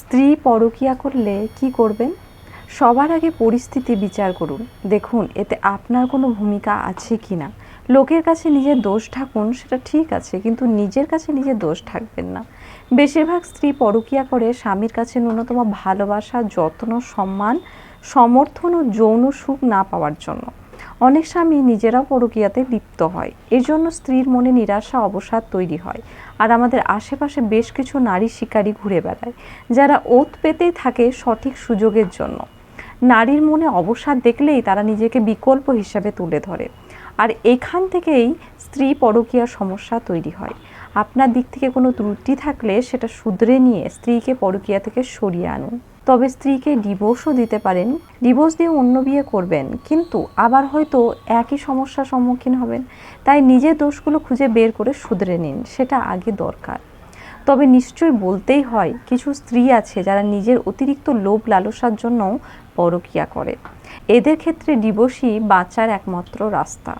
স্ত্রী পরকিয়া করলে কি করবেন? সবার আগে পরিস্থিতি বিচার করুন। দেখুন, এতে আপনার কোনো ভূমিকা আছে কি না লোকের কাছে নিজের দোষ ঢাকুন সেটা ঠিক আছে, কিন্তু নিজের কাছে নিজের দোষ ঢাকবেন না। বেশিরভাগ স্ত্রী পরকিয়া করে স্বামীর কাছে ন্যূনতম ভালোবাসা, যত্ন, সম্মান, সমর্থন ও যৌন সুখ না পাওয়ার জন্য। অনেক স্বামী নিজেরাও পরকীয়াতে লিপ্ত হয়। এজন্য স্ত্রীর মনে নিরাশা, অবসাদ তৈরি হয়। আর আমাদের আশেপাশে বেশ কিছু নারী শিকারী ঘুরে বেড়ায়, যারা ওত পেতেই থাকে সঠিক সুযোগের জন্য। নারীর মনে অবসাদ দেখলেই তারা নিজেকে বিকল্প হিসাবে তুলে ধরে। আর এখান থেকেই স্ত্রী পরকীয়ার সমস্যা তৈরি হয়। আপনার দিক থেকে কোনো ত্রুটি থাকলে সেটা শুধরে নিয়ে স্ত্রীকে পরকীয়া থেকে সরিয়ে আনুন। তবে স্ত্রীকে ডিভোর্সও দিতে পারেন, ডিভোর্স দিয়ে অন্য বিয়ে করবেন, কিন্তু আবার হয়তো একই সমস্যার সম্মুখীন হবেন। তাই নিজের দোষগুলো খুঁজে বের করে শুধরে নিন, সেটা আগে দরকার। তবে নিশ্চয়ই বলতেই হয়, কিছু স্ত্রী আছে যারা নিজের অতিরিক্ত লোভ লালসার জন্য পরকিয়া করে। এদের ক্ষেত্রে ডিভোর্সই বাঁচার একমাত্র রাস্তা।